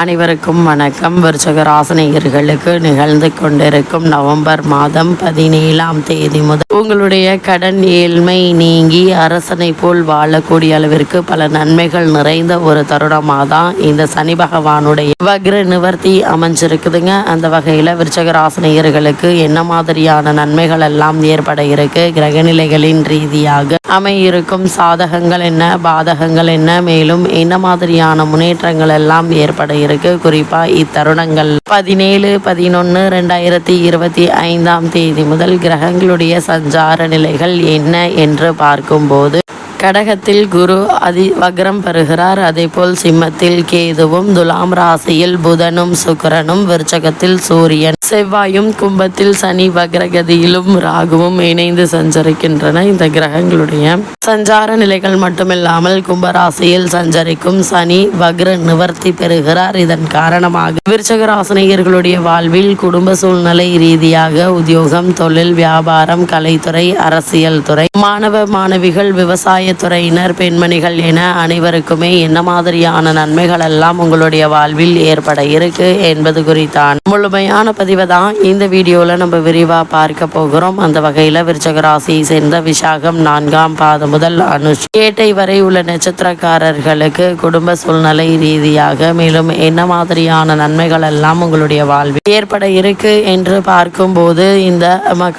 அனைவருக்கும் வணக்கம். விருச்சக ராசனிகர்களுக்கு நிகழ்ந்து கொண்டிருக்கும் நவம்பர் மாதம் பதினேழாம் தேதி முதல் உங்களுடைய கடன் ஏழ்மை நீங்கி அரசனை போல் வாழக்கூடிய அளவிற்கு பல நன்மைகள் நிறைந்த ஒரு தருணமாக தான் இந்த சனி பகவானுடைய வக்ர நிவர்த்தி அமைஞ்சிருக்குதுங்க. அந்த வகையில் விருச்சக ராசனிகர்களுக்கு என்ன மாதிரியான நன்மைகள் எல்லாம் ஏற்பட இருக்கு? கிரகநிலைகளின் ரீதியாக அமையிருக்கும் சாதகங்கள் என்ன? பாதகங்கள் என்ன? மேலும் என்ன மாதிரியான முன்னேற்றங்கள் எல்லாம் ஏற்பட இருக்கு. குறிப்பா இத்தருணங்கள் பதினேழு பதினொன்று ரெண்டாயிரத்தி இருபத்தி ஐந்தாம் தேதி முதல் கிரகங்களுடைய சஞ்சார நிலைகள் என்ன என்று பார்க்கும்போது கடகத்தில் குரு அதி வக்ரம் பெறுகிறார். அதேபோல் சிம்மத்தில் கேதுவும் துலாம் ராசியில் புதனும் சுக்கிரனும் விருச்சகத்தில் சூரியன். செவ்வாயும் கும்பத்தில் சனி வக்ரகதியிலும் ராகுவும் இணைந்து சஞ்சரிக்கின்றன. இந்த கிரகங்களுடைய சஞ்சார நிலைகள் மட்டுமில்லாமல் கும்பராசியில் சஞ்சரிக்கும் சனி வக்ர நிவர்த்தி பெறுகிறார். இதன் காரணமாக விருச்சக ராசினியர்களுடைய வாழ்வில் குடும்ப சூழ்நிலை ரீதியாக உத்தியோகம் தொழில் வியாபாரம் கலைத்துறை அரசியல் துறை மாணவ மாணவிகள் விவசாய துறையினர் பெண்மணிகள் என அனைவருக்குமே என்ன மாதிரியான நன்மைகள் எல்லாம் உங்களுடைய வாழ்வில் ஏற்பட இருக்கு என்பது குறித்தான். முழுமையான பதிவை தான் இந்த வீடியோல நம்ம விரிவா பார்க்க போகிறோம். அந்த வகையில விருச்சக ராசியை சேர்ந்த விசாகம் நான்காம் பாதம் முதல் அனுஷ். ஏட்டை வரை உள்ள நட்சத்திரக்காரர்களுக்கு குடும்ப சூழ்நிலை ரீதியாக மேலும் என்ன மாதிரியான நன்மைகள் எல்லாம் உங்களுடைய வாழ்வில் ஏற்பட இருக்கு என்று பார்க்கும்போது இந்த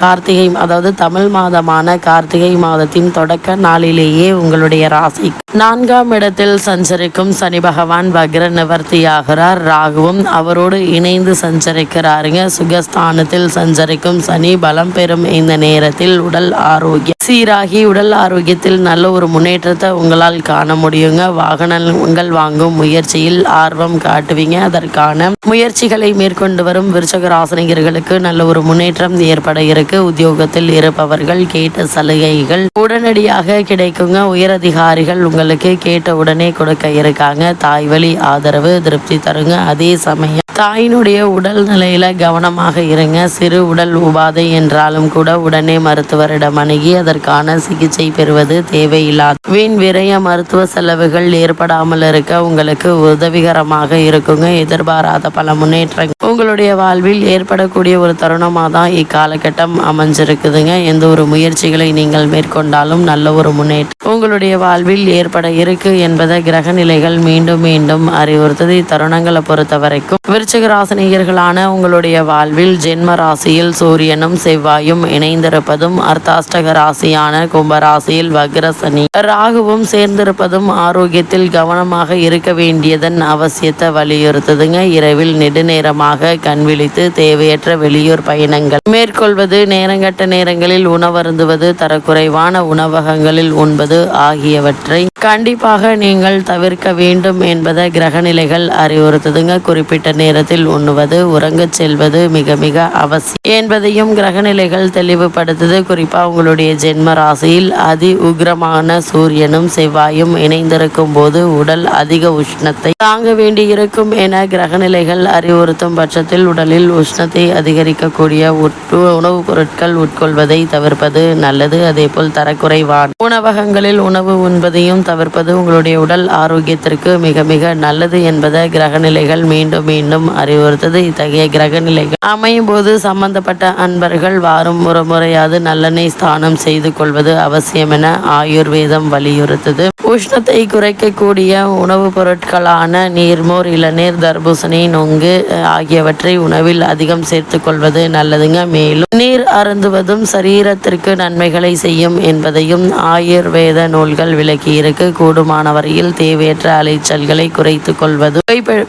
கார்த்திகை அதாவது தமிழ் மாதமான கார்த்திகை மாதத்தின் தொடக்க நாளிலேயே உங்களுடைய ராசி. நான்காம் இடத்தில் சஞ்சரிக்கும் சனி பகவான் வக்ர நிவர்த்தியாகிறார் ராகுவும் அவரோடு இணைந்து சஞ்சரிக்கிறாருங்க. சுகஸ்தானத்தில் சஞ்சரிக்கும் சனி பலம் பெறும் இந்த நேரத்தில் உடல் ஆரோக்கியம். சீராகி உடல் ஆரோக்கியத்தில் நல்ல ஒரு முன்னேற்றத்தை உங்களால் காண முடியுங்க. வாகனங்கள் வாங்கும் முயற்சியில் ஆர்வம் காட்டுவீங்க. அதற்கான முயற்சிகளை மேற்கொண்டு வரும் விருச்சக ராசனிகர்களுக்கு நல்ல ஒரு முன்னேற்றம் ஏற்பட இருக்கு. உத்தியோகத்தில் இருப்பவர்கள் கேட்ட சலுகைகள் உடனடியாக கிடைக்கும். இருக்குங்க உயரதிகாரிகள் உங்களுக்கு கேட்ட உடனே கொடுக்க இருக்காங்க. தாய் வழி ஆதரவு திருப்தி தருங்க. அதே சமயம் தாயினுடைய உடல் நிலையில கவனமாக இருங்க. சிறு உடல் உபாதை என்றாலும் கூட உடனே மருத்துவரிடம் அணுகி அதற்கான சிகிச்சை பெறுவது தேவையில்லாத. வீண் விரைய மருத்துவ செலவுகள் ஏற்படாமல் இருக்க உங்களுக்கு உதவிகரமாக இருக்குங்க. எதிர்பாராத பல முன்னேற்றங்கள். உங்களுடைய வாழ்வில் ஏற்படக்கூடிய ஒரு தருணமாக தான் இக்காலகட்டம் அமைஞ்சிருக்குதுங்க. எந்த ஒரு முயற்சிகளை நீங்கள் மேற்கொண்டாலும் நல்ல ஒரு முன்னேற்றம் உங்களுடைய வாழ்வில் ஏற்பட இருக்கு என்பதை கிரக நிலைகள் மீண்டும் மீண்டும் அறிவுறுத்தது. இத்தருணங்களை பொறுத்த வரைக்கும் விருச்சிக ராசினியர்களான உங்களுடைய வாழ்வில் ஜென்ம ராசியில் சூரியனும் செவ்வாயும் இணைந்திருப்பதும் அர்த்தாஷ்டக ராசியான கும்பராசியில் வக்ரசனி ராகுவும் சேர்ந்திருப்பதும் ஆரோக்கியத்தில் கவனமாக இருக்க வேண்டியதன் அவசியத்தை வலியுறுத்துதுங்க. இரவில் நெடுநேரமாக கண் விழித்து தேவையற்ற வெளியூர் பயணங்கள் மேற்கொள்வது நேரங்கட்ட நேரங்களில் உணவருந்துவது தரக்குறைவான உணவகங்களில் உண்பது ஆகியவற்றை கண்டிப்பாக நீங்கள் தவிர்க்க வேண்டும் என்பதை கிரகநிலைகள் அறிவுறுத்துதுங்க. குறிப்பிட்ட நேரத்தில் உண்ணுவது உறங்கச் செல்வது மிக மிக அவசியம் என்பதையும் கிரகநிலைகள் தெளிவுபடுத்துது. குறிப்பாக உங்களுடைய ஜென்ம ராசியில் அதி உக்ரமான சூரியனும் செவ்வாயும் இணைந்திருக்கும் போது உடல் அதிக உஷ்ணத்தை தாங்க வேண்டியிருக்கும் என கிரகநிலைகள் அறிவுறுத்தும் பட்சத்தில் உடலில் உஷ்ணத்தை அதிகரிக்கக்கூடிய உட்பு உணவுப் பொருட்கள் உட்கொள்வதை தவிர்ப்பது நல்லது. அதேபோல் தரக்குறைவான உணவகங்களில் உணவு உண்பதையும் தவிர்ப்பது உங்களுடைய உடல் ஆரோக்கியத்திற்கு மிக மிக நல்லது என்பதை கிரகநிலைகள் மீண்டும் மீண்டும் அறிவுறுத்தது. இத்தகைய கிரகநிலைகள் அமையும் போது சம்பந்தப்பட்ட அன்பர்கள் வாரம் ஒரு முறையாவது நல்லெண்ணெய் ஸ்தானம் செய்து கொள்வது அவசியம் என ஆயுர்வேதம் வலியுறுத்துது. உஷ்ணத்தை குறைக்கக்கூடிய உணவுப் பொருட்களான நீர்மோர் இளநீர் தர்பூசணி நொங்கு ஆகியவற்றை உணவில் அதிகம் சேர்த்து கொள்வது நல்லதுங்க. மேலும் நீர் அருந்துவதும் சரீரத்திற்கு நன்மைகளை செய்யும் என்பதையும் ஆயுர்வேத நூல்கள் விளக்கியிருக்கு கூடுமான வரையில் தேவையற்ற அலைச்சல்களை குறைத்து கொள்வது.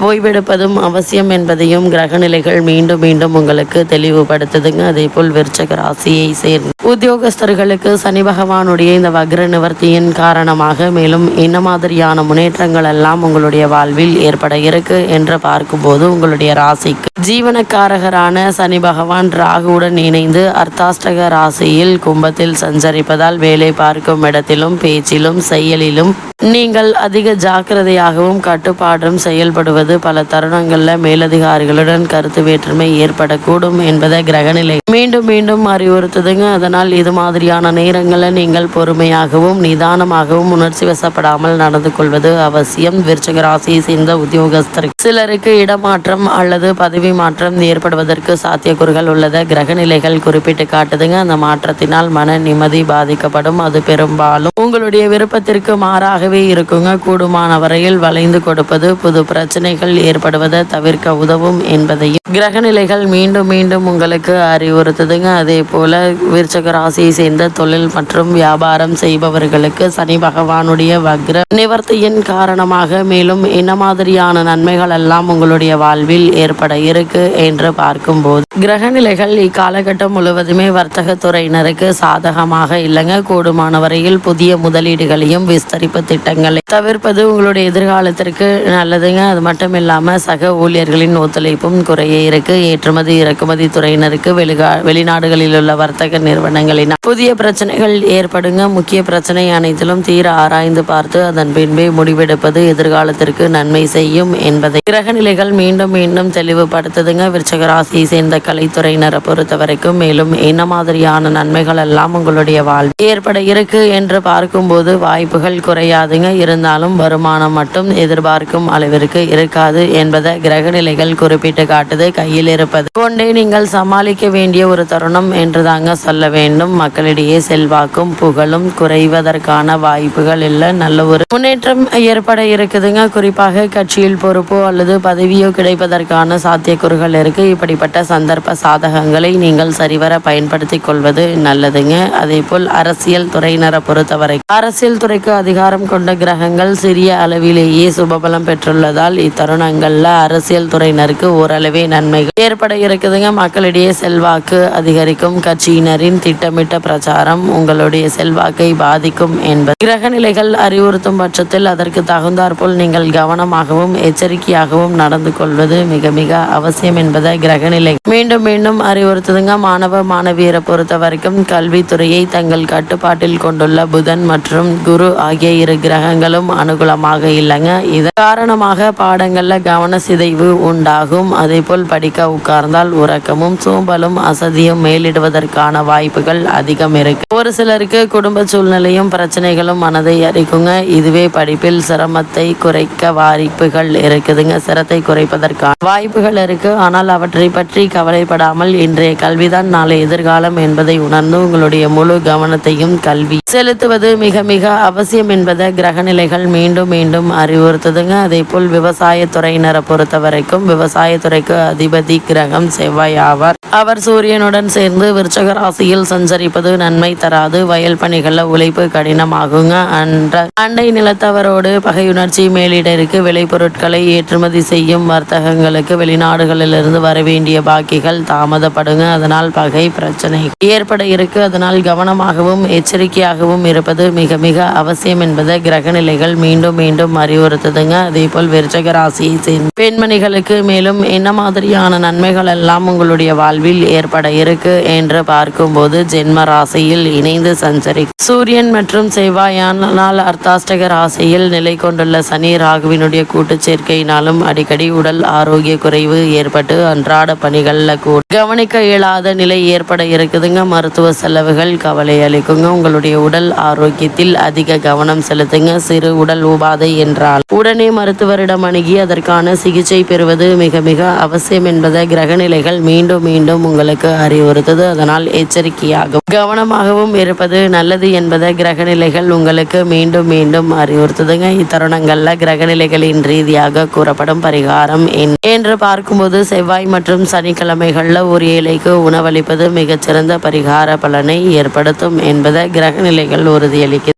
ஓய்வெடுப்பதும் அவசியம் என்பதையும் கிரகநிலைகள் மீண்டும் மீண்டும் உங்களுக்கு தெளிவுபடுத்துதுங்க. அதே போல் விருச்சக ராசியை சேர்ந்த உத்தியோகஸ்தர்களுக்கு சனி பகவானுடைய இந்த வக்ர நிவர்த்தியின் காரணமாக மேலும் என்ன மாதிரியான முன்னேற்றங்கள் எல்லாம் உங்களுடைய வாழ்வில் ஏற்பட இருக்கு என்று பார்க்கும்போது உங்களுடைய ராசிக்கு ஜீவனக்காரகரான சனி பகவான் ராகுவுடன் இணைந்து அர்த்தாஷ்டக ராசியில் கும்பத்தில் சஞ்சரிப்பதால் வேலை பார்க்கும் இடத்திலும் சிந்தனையிலும் பேச்சிலும் செயலிலும் நீங்கள் அதிக ஜாக்கிரதையாகவும் கட்டுப்பாடும் செயல்படுவது பல தருணங்களில் மேலதிகாரிகளுடன் கருத்து வேற்றுமை ஏற்படக்கூடும் என்பதை கிரகநிலை மீண்டும் மீண்டும் அறிவுறுத்துதுங்க. அதனால் இது மாதிரியான நேரங்களில் நீங்கள் பொறுமையாகவும் நிதானமாகவும் உணர்ச்சி வசப்படாமல் நடந்து கொள்வது அவசியம். விருச்சக ராசியை சேர்ந்த உத்தியோகஸ்தர் சிலருக்கு இடமாற்றம் அல்லது பதவி மாற்றம் ஏற்படுவதற்கு சாத்தியக்கூறுகள் உள்ளதை கிரகநிலைகள் குறிப்பிட்டு காட்டுதுங்க. அந்த மாற்றத்தினால் மன நிம்மதி பாதிக்கப்படும். அது பெரும்பாலும் உங்களுடைய விருப்பத்திற்கு மாறாகவே இருக்குங்க. கூடுமான வரையில் வளைந்து கொடுப்பது புது பிரச்சனைகள் ஏற்படுவதை தவிர்க்க உதவும் என்பதையும். கிரகநிலைகள் மீண்டும் மீண்டும் உங்களுக்கு அறிவுறுத்துதுங்க. அதே போல விருச்சக ராசியை சேர்ந்த தொழில் மற்றும் வியாபாரம் செய்பவர்களுக்கு சனி பகவானுடைய வக்ர நிவர்த்தியின் காரணமாக மேலும் என்ன மாதிரியான நன்மைகள் எல்லாம் உங்களுடைய வாழ்வில் ஏற்பட இருக்கு என்று பார்க்கும்போது கிரகநிலைகள் இக்காலகட்டம் முழுவதுமே வர்த்தக துறையினருக்கு சாதகமாக இல்லைங்க. கூடுமான வரையில் புதிய முதலீடுகளையும் விஸ்தரிப்பு திட்டங்களை தவிர்ப்பது உங்களுடைய எதிர்காலத்திற்கு நல்லதுங்க. அது மட்டும் இல்லாமல் சக ஊழியர்களின் ஒத்துழைப்பும் குறைய இருக்கு. ஏற்றுமதி இறக்குமதி துறையினருக்கு வெளிகா வெளிநாடுகளில் உள்ள வர்த்தக நிறுவனங்களின் புதிய பிரச்சனைகள் ஏற்படுங்க. முக்கிய பிரச்சனை அனைத்திலும் தீர ஆராய்ந்து பார்த்து அதன் பின்பே முடிவெடுப்பது எதிர்காலத்திற்கு நன்மை செய்யும் என்பதை கிரகநிலைகள் மீண்டும் மீண்டும் தெளிவுபடுத்துதுங்க. விருச்சக ராசியை சேர்ந்த கலைத்துறையினரை பொறுத்த வரைக்கும் மேலும் என்ன மாதிரியான நன்மைகள் எல்லாம் உங்களுடைய வாழ்வில் ஏற்பட இருக்கு என்று பார்க்கும்போது வாய்ப்புகள் குறையாதுங்க. இருந்தாலும் வருமானம் மட்டும் எதிர்பார்க்கும் அளவிற்கு இருக்காது என்பதை கிரகநிலைகள் குறிப்பிட்டு காட்டுது. கையில் இருப்பது கொண்டே நீங்கள் சமாளிக்க வேண்டிய ஒரு தருணம் என்று தாங்க சொல்ல வேண்டும். மக்களிடையே செல்வாக்கும் புகழும் குறைவதற்கான வாய்ப்புகள் இல்லை. நல்ல ஒரு முன்னேற்றம் ஏற்பட இருக்குதுங்க. குறிப்பாக கட்சியில் பொறுப்போ அல்லது பதவியோ கிடைப்பதற்கான சாத்தியக்கூறுகள் இருக்கு. இப்படிப்பட்ட சந்தர்ப்ப சாதகங்களை நீங்கள் சரிவர பயன்படுத்திக் கொள்வது நல்லதுங்க. அதே போல் அரசியல் துறையினரை பொறுத்தவரை அரசியல் துறைக்கு அதிகாரம் கொண்ட கிரகங்கள் சிறிய அளவிலேயே சுபபலம் பெற்றுள்ளதால் இத்தருணங்கள்ல அரசியல் துறையினருக்கு ஓரளவே நன்மைகள் ஏற்பட இருக்குதுங்க. மக்களிடையே செல்வாக்கு அதிகரிக்கும். கட்சியினரின் திட்டமிட்ட பிரச்சாரம் உங்களுடைய செல்வாக்கை பாதிக்கும் என்பது கிரக நிலைகள் அறிவுறுத்தும் பட்சத்தில் அதற்கு தகுந்தாற்போல் நீங்கள் கவனமாகவும் எச்சரிக்கையாகவும் நடந்து கொள்வது மிக மிக அவசியம் என்பதை கிரகநிலை மீண்டும் மீண்டும் அறிவுறுத்துதுங்க. மாணவ மாணவியரை பொறுத்த வரைக்கும் கல்வித்துறையை தங்கள் கட்டுப்பாட்டில் கொண்டுள்ள புதன் மற்றும் குரு ஆகிய இரு கிரகங்களும் அனுகூலமாக இல்லைங்க. இதன் காரணமாக பாடங்களில் கவன சிதைவு உண்டாகும். அதே போல் படிக்க உட்கார்ந்தால் உறக்கமும் சோம்பலும் அசதியும் மேலிடுவதற்கான வாய்ப்புகள் அதிகம் இருக்கு. ஒரு சிலருக்கு குடும்ப சூழ்நிலையும் பிரச்சனைகளும் மனதை அறிக்குங்க இதுவே படிப்பில் சிரமத்தை குறைக்க வாய்ப்புகள் இருக்குதுங்க. சிரத்தை குறைப்பதற்கான வாய்ப்புகள் இருக்கு. ஆனால் அவற்றை பற்றி கவலைப்படாமல் இன்றைய கல்விதான் நாளை எதிர்காலம் என்பதை உணர்ந்து உங்களுடைய முழு கவனத்தையும் கல்வி செலுத்துவது மிக மிக அவசியம் என்பதை கிரகநிலைகள் மீண்டும் மீண்டும் அறிவுறுத்துதுங்க. அதே போல் விவசாயத்துறையினரை பொறுத்த வரைக்கும் விவசாயத்துறைக்கு அதிபதி கிரகம் செவ்வாய் ஆவார். அவர் சூரியனுடன் சேர்ந்து விருச்சக ராசியில் சஞ்சரிப்பது நன்மை தராது. வயல் பணிகளில் உழைப்பு கடினமாகுங்க. அன்ற அண்டை நிலத்தவரோடு பகையுணர்ச்சி மேலிடருக்கு விளைபொருட்களை ஏற்றுமதி செய்யும் வர்த்தகங்களுக்கு வெளிநாடுகளிலிருந்து வர வேண்டிய பாக்கிகள் தாமதப்படுங்க. அதனால் பகை பிரச்சனை ஏற்பட இருக்கு. அதனால் கவனமாகவும் எச்சரிக்கையாகவும் இருப்பது மிக மிக அவசியம் என்பதை கிரகநிலைகள் மீண்டும் மீண்டும் அறிவுறுத்துதுங்க. அதே போல் விருச்சக ராசியை சேர்ந்த பெண்மணிகளுக்கு மேலும் என்ன மாதிரியான நன்மைகள் எல்லாம் உங்களுடைய வாழ்வில் ஏற்பட இருக்கு என்று பார்க்கும்போது ஜென்ம ராசியில் இணைந்து சஞ்சரி சூரியன் மற்றும் செவ்வாயானால் அர்த்தாஷ்டக ராசியில் நிலை கொண்டுள்ள சனி ராகுவினுடைய கூட்டு சேர்க்கையினாலும் அடிக்கடி உடல் ஆரோக்கிய குறைவு ஏற்பட்டு அன்றாட பணிகளில் கூட கவனிக்க இயலாத நிலை ஏற்பட இருக்குதுங்க. மருத்துவ செலவுகள் கவலை அளிக்குங்க. உங்களுடைய உடல் ஆரோக்கியத்தில் அதிக கவனம் செலுத்துங்க. சிறு உடல் உபாதை என்றால். உடனே மருத்துவரிடம் அணுகி அதற்கான சிகிச்சை பெறுவது மிக மிக அவசியம் என்பதை கிரகநிலைகள் மீண்டும் மீண்டும் உங்களுக்கு அறிவுறுத்தது. அதனால் எச்சரிக்கையாகும் கவனமாகவும் இருப்பது நல்லது என்பதை கிரகநிலைகள் உங்களுக்கு மீண்டும் மீண்டும் அறிவுறுத்துதுங்க. இத்தருணங்கள்ல கிரகநிலைகளின் ரீதியாக கூறப்படும் பரிகாரம் என்று பார்க்கும்போது செவ்வாய் மற்றும் சனிக்கிழமைகளில் ஒரு ஏழைக்கு உணவளிப்பது மிகச்சிறந்த பரிகார பலனை ஏற்படுத்தும் என்பதை கிரகநிலைகள் ஒரு día le queda.